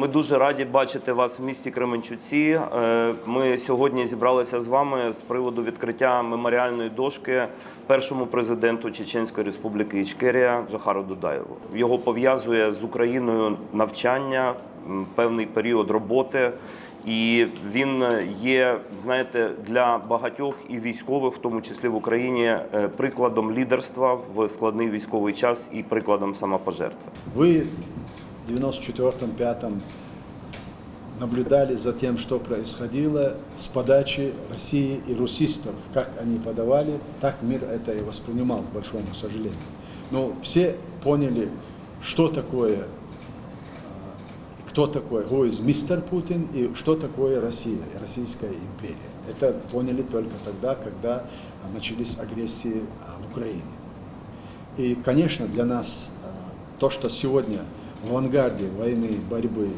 Ми дуже раді бачити вас в місті Кременчуці. Е, ми сьогодні зібралися з вами з приводу відкриття меморіальної дошки першому президенту Чеченської республіки Ічкерія Жахару Дудаєву. Його пов'язує з Україною навчання, певний період роботи. І він є, знаєте, для багатьох і військових, в тому числі в Україні, е, прикладом лідерства в складний військовий час і прикладом самопожертви. Ви 94-95 наблюдали за тем, что происходило с подачи России и русистов, как они подавали, так мир это и воспринимал, к большому сожалению. Но все поняли, что такое, э, кто такой, who is мистер Путин и что такое Россия, Российская империя. Это поняли только тогда, когда начались агрессии э, в Украине. И, конечно, для нас э, то, что сегодня – авангарде войны, борьбы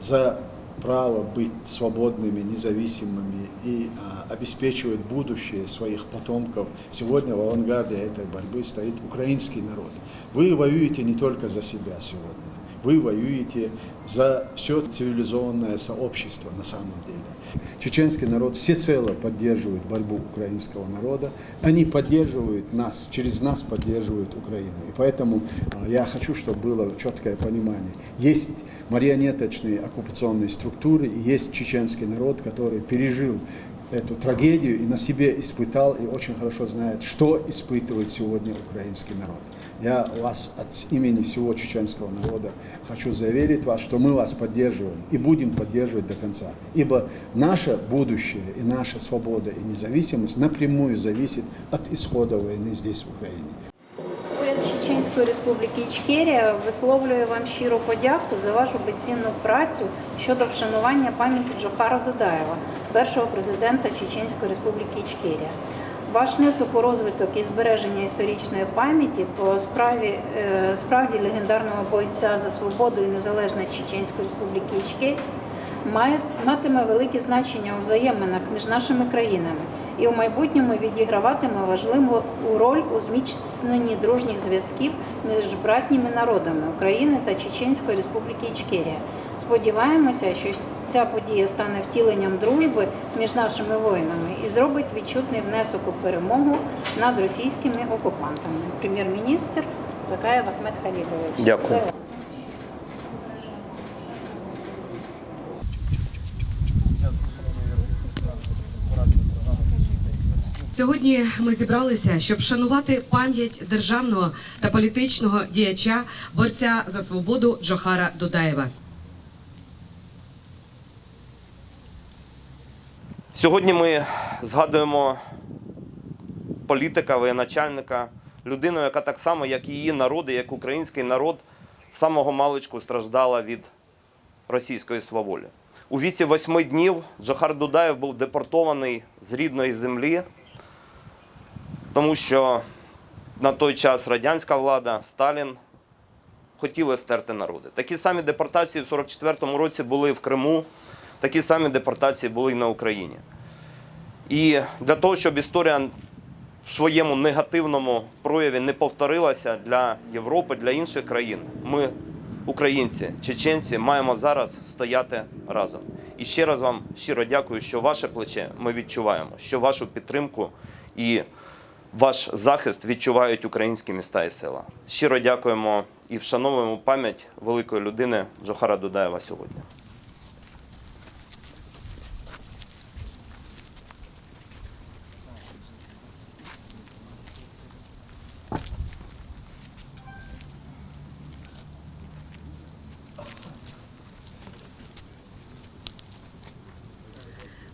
за право быть свободными, независимыми и а, обеспечивать будущее своих потомков, сегодня в авангарде этой борьбы стоит украинский народ. Вы воюете не только за себя сегодня, вы воюете за все цивилизованное сообщество на самом деле. Чеченский народ всецело поддерживает борьбу украинского народа. Они поддерживают нас, через нас поддерживают Украину. И поэтому а, я хочу, чтобы было четкое понимание. Есть марионеточные оккупационные структуры, и есть чеченский народ, который пережил эту трагедию и на себе испытал и очень хорошо знает, что испытывает сегодня украинский народ. Я вас от имени всего чеченского народа хочу заверить вас, что мы вас поддерживаем и будем поддерживать до конца. Ибо наше будущее и наша свобода и независимость напрямую зависит от исхода войны здесь, в Украине. Чеченської Республіки Ічкерія висловлює вам щиру подяку за вашу безцінну працю щодо вшанування пам'яті Джохара Дудаєва, першого президента Чеченської Республіки Ічкерія. Ваш внесок у розвиток і збереження історичної пам'яті по справі е, справді легендарного бойця за свободу і незалежність Чеченської Республіки Ічкерія матиме велике значення у взаєминах між нашими країнами і у майбутньому відіграватиме важливу роль у зміцненні дружніх зв'язків між братніми народами України та Чеченської Республіки Ічкерія. Сподіваємося, що ця подія стане втіленням дружби між нашими воїнами і зробить відчутний внесок у перемогу над російськими окупантами. Прем'єр-міністр Закаєв Ахмед Халідович. Дякую. Сьогодні ми зібралися, щоб шанувати пам'ять державного та політичного діяча, борця за свободу Джохара Дудаєва. Сьогодні ми згадуємо політика, воєначальника, людину, яка так само, як її народи, як український народ, самого маличку страждала від російської сваволі. У віці восьми днів Джохар Дудаєв був депортований з рідної землі, тому що на той час радянська влада, Сталін хотіли стерти народи. Такі самі депортації в 44-му році були в Криму, такі самі депортації були і на Україні. І для того, щоб історія в своєму негативному прояві не повторилася для Європи, для інших країн, ми, українці, чеченці, маємо зараз стояти разом. І ще раз вам щиро дякую, що ваше плече ми відчуваємо, що вашу підтримку і ваш захист відчувають українські міста і села. Щиро дякуємо і вшановуємо пам'ять великої людини Джохара Дудаєва сьогодні.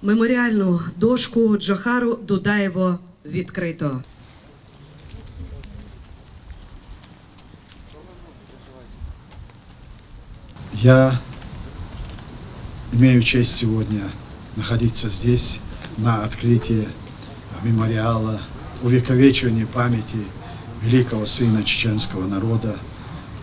Меморіальну дошку Джохару Дудаєву відкрито. Я имею честь сегодня находиться здесь на открытии мемориала увековечивания памяти великого сына чеченского народа,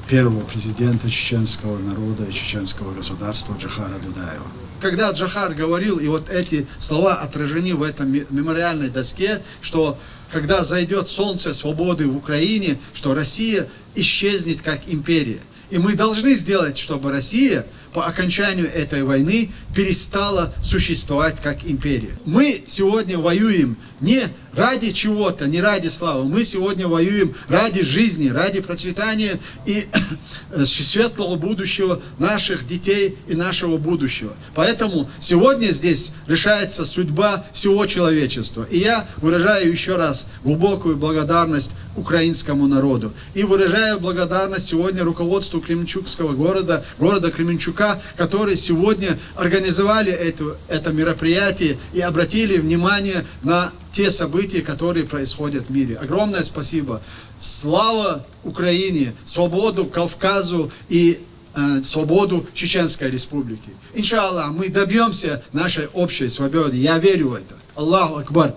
первого президента чеченского народа и чеченского государства Джахара Дудаева. Когда Джахар говорил, и вот эти слова отражены в этом ме- мемориальной доске, что когда зайдет солнце свободы в Украине, что Россия исчезнет как империя. И мы должны сделать, чтобы Россия по окончанию этой войны перестала существовать как империя. Мы сегодня воюем не ради чего-то, не ради славы. Мы сегодня воюем ради жизни, ради процветания и светлого будущего наших детей и нашего будущего. Поэтому сегодня здесь решается судьба всего человечества. И я выражаю еще раз глубокую благодарность украинскому народу. И выражаю благодарность сегодня руководству Кременчугского города, города Кременчука, которые сегодня организовали это, это мероприятие и обратили внимание на те события, которые происходят в мире. Огромное спасибо. Слава Украине, свободу Кавказу и э, свободу Чеченской Республики. Иншаллах, мы добьемся нашей общей свободы. Я верю в это. Аллаху Акбар.